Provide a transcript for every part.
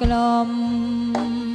กล่อม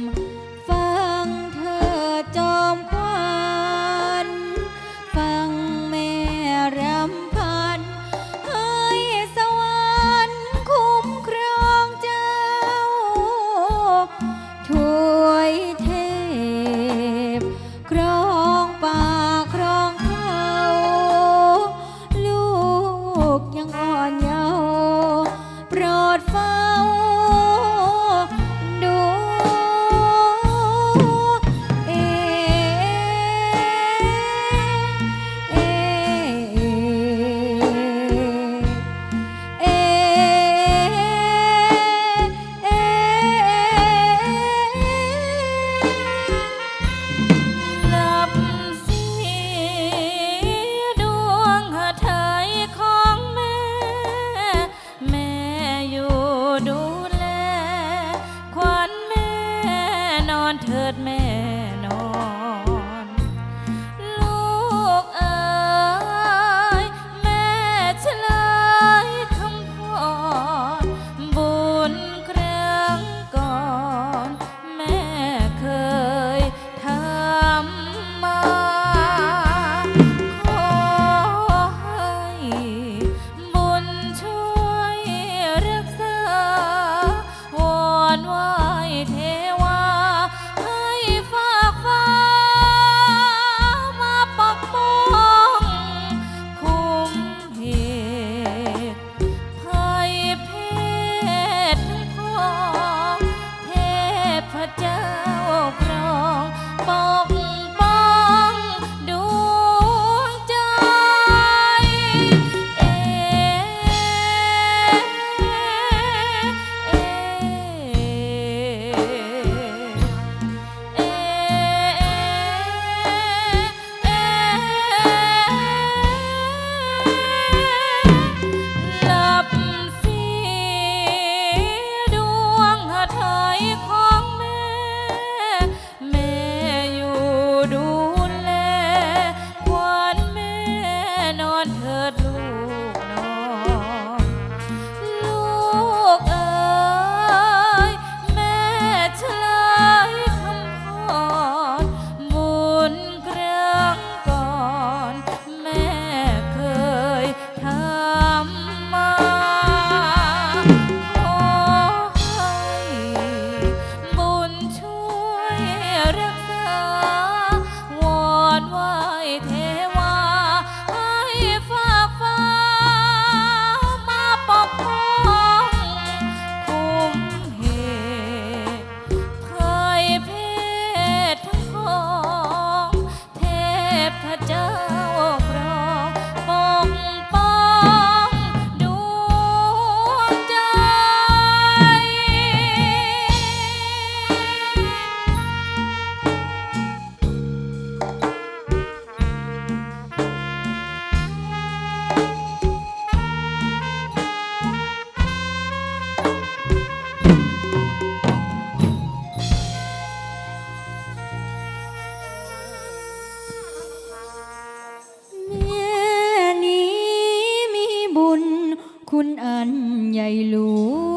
Oh.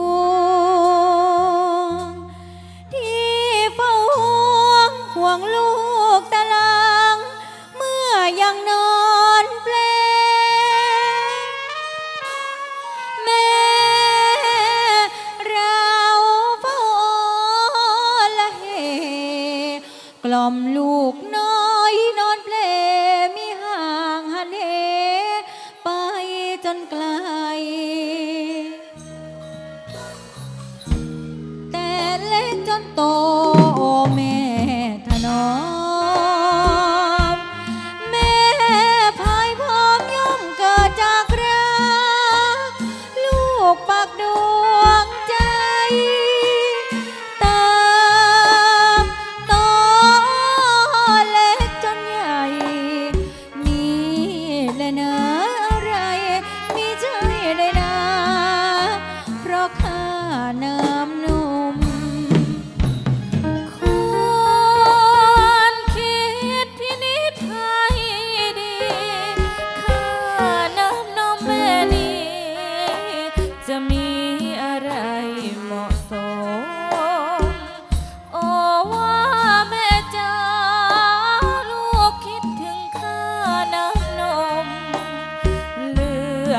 กปักด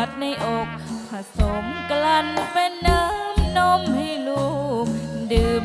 ดในอกผสมกลั่นเป็นน้ำนมให้ลูกดื่ม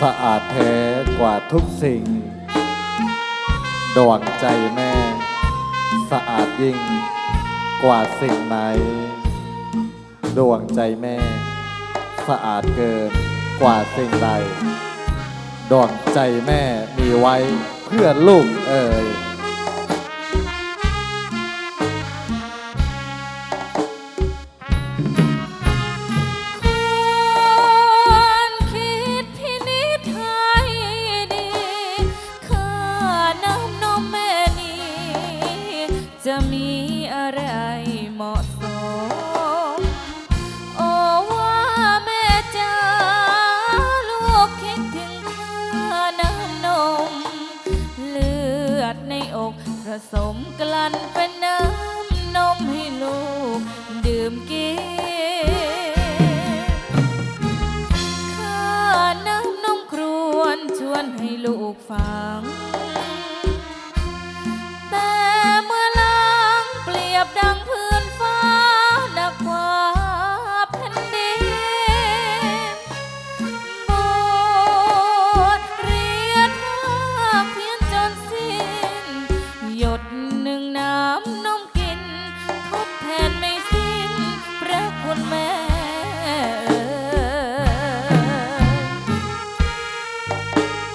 สะอาดแท้กว่าทุกสิ่ง ดวงใจแม่ สะอาดยิ่งกว่าสิ่งไหน ดวงใจแม่ สะอาดเกินกว่าสิ่งใด ดวงใจแม่มีไว้เพื่อลูกเอ่ย จะมีอะไรเหมาะสม โอ้ว่าแม่จ้าลูกคิดถึงข้าน้ำนม เลือดในอกผสมกลั่นเป็นน้ำนมให้ลูก ดื่มกินข้าน้ำนมครวนชวนให้ลูกฟัง